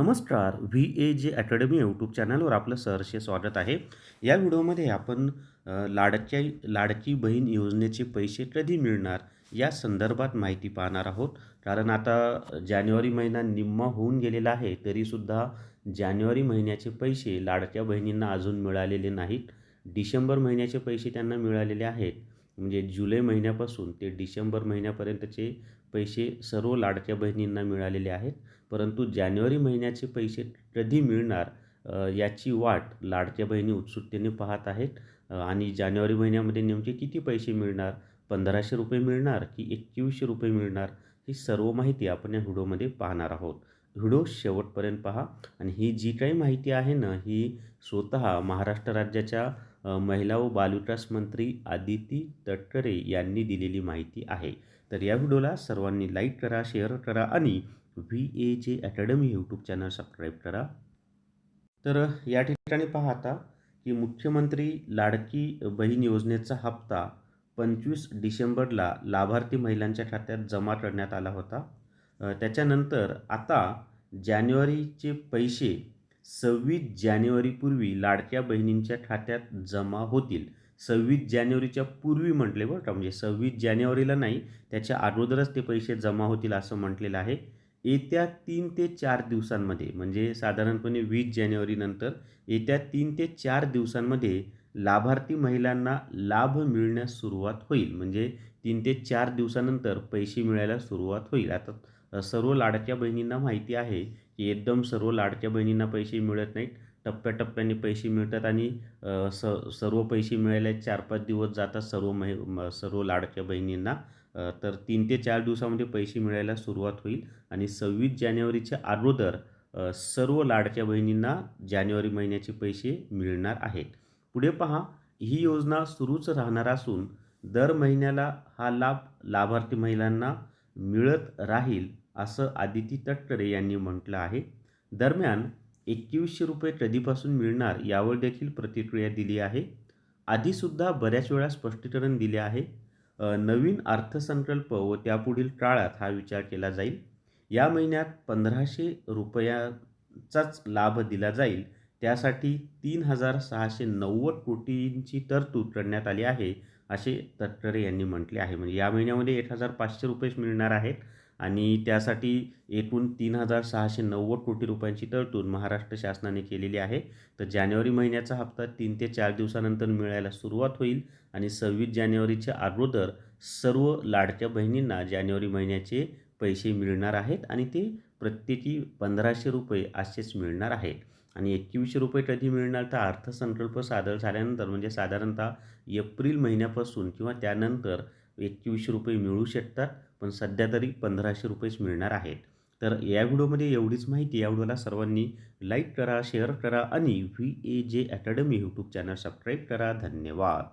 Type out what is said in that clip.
नमस्कार. V A जे academy YouTube चॅनलवर आपलं सहर्ष स्वागत आहे. या व्हिडिओमध्ये आपण लाडक्या लाडच्या लाडकी बहीण योजनेचे पैसे कधी मिळणार या संदर्भात माहिती पाहणार आहोत. कारण आता जानेवारी महिना निम्मा होऊन गेलेला आहे तरीसुद्धा जानेवारी महिन्याचे पैसे लाडक्या बहिणींना अजून मिळालेले नाहीत. डिसेंबर महिन्याचे पैसे त्यांना मिळालेले आहेत. म्हणजे जुलै महिन्यापासून ते डिसेंबर महिन्यापर्यंतचे पैसे सर्व लाडक्या बहिणींना मिळालेले आहेत. परंतु जानेवारी महिन्याचे पैसे कधी मिळणार याची वाट लाडक्या बहिणी उत्सुकतेने पाहत आहेत. आणि जानेवारी महिन्यामध्ये नेमके किती पैसे मिळणार पंधराशे रुपये मिळणार की एकवीसशे रुपये मिळणार ही सर्व माहिती आपण या व्हिडिओमध्ये पाहणार आहोत. व्हिडिओ शेवटपर्यंत पहा. आणि ही जी काही माहिती आहे ना ही स्वतः महाराष्ट्र राज्याच्या महिला व बालविकास मंत्री आदिती तटकरे यांनी दिलेली माहिती आहे. तर या व्हिडिओला सर्वांनी लाईक करा शेअर करा आणि व्ही ए जे अकॅडमी यूट्यूब चॅनल सबस्क्राईब करा. तर या ठिकाणी पहा आता की मुख्यमंत्री लाडकी बहीण योजनेचा हप्ता पंचवीस डिसेंबरला लाभार्थी महिलांच्या खात्यात जमा करण्यात आला होता. त्याच्यानंतर आता जानेवारीचे पैसे सव्वीस जानेवारीपूर्वी लाडक्या बहिणींच्या खात्यात जमा होतील. सव्वीस जानेवारीच्या पूर्वी म्हटले बरं का म्हणजे सव्वीस जानेवारीला नाही त्याच्या अगोदरच ते पैसे जमा होतील असं म्हटलेलं आहे. येत्या तीन ते चार दिवसांमध्ये म्हणजे साधारणपणे वीस जानेवारीनंतर येत्या तीन ते चार दिवसांमध्ये लाभार्थी महिलांना लाभ मिळण्यास सुरुवात होईल. म्हणजे तीन ते चार दिवसानंतर पैसे मिळायला सुरुवात होईल. आता सर्व लाडक्या बहिणींना माहिती आहे की एकदम सर्व लाडक्या बहिणींना पैसे मिळत नाहीत. टप्प्याटप्प्याने पैसे मिळतात आणि स सर्व पैसे मिळायला चार पाच दिवस जातात सर्व महि सर्व लाडक्या बहिणींना. तर तीन ते चार दिवसामध्ये पैसे मिळायला सुरुवात होईल आणि सव्वीस जानेवारीच्या अगोदर सर्व लाडक्या बहिणींना जानेवारी महिन्याचे पैसे मिळणार आहेत. पुढे पहा ही योजना सुरूच राहणार असून दर महिन्याला हा लाभ लाभार्थी महिलांना मिळत राहील असं आदिती तटकरे यांनी म्हटलं आहे. दरम्यान एकवीसशे रुपये कधीपासून मिळणार यावर देखील प्रतिक्रिया दिली आहे. आधीसुद्धा बऱ्याच वेळा स्पष्टीकरण दिले आहे. नवीन अर्थसंकल्प व त्यापुढील काळात हा विचार केला जाईल. या महिन्यात पंधराशे रुपयाचाच लाभ दिला जाईल. त्यासाठी तीन हजार सहाशे नव्वद कोटींची तरतूद करण्यात आली आहे. असे तटकरे यांनी म्हटले आहे. म्हणजे या महिन्यामध्ये एक हजार पाचशे रुपयेच मिळणार आहेत आणि त्यासाठी एकूण तीन हजार सहाशे नव्वद कोटी रुपयांची तरतूद महाराष्ट्र शासनाने केलेली आहे. तर जानेवारी महिन्याचा हप्ता तीन ते चार दिवसानंतर मिळायला सुरुवात होईल आणि सव्वीस जानेवारीच्या अगोदर सर्व लाडक्या बहिणींना जानेवारी महिन्याचे पैसे मिळणार आहेत आणि ते प्रत्येकी पंधराशे रुपये असेच मिळणार आहेत. आणि एकवीसशे रुपये कधी मिळणार? तर अर्थसंकल्प सादर झाल्यानंतर म्हणजे साधारणतः एप्रिल महिन्यापासून किंवा त्यानंतर एकवीसशे रुपये मिळू शकतात पण सध्या तरी पंधराशे रुपयेच मिळणार आहेत. तर या व्हिडिओमध्ये एवढीच माहिती. या व्हिडिओला सर्वांनी लाईक करा शेअर करा आणि व्ही ए जे अकॅडमी यूट्यूब चॅनल सबस्क्राईब करा. धन्यवाद.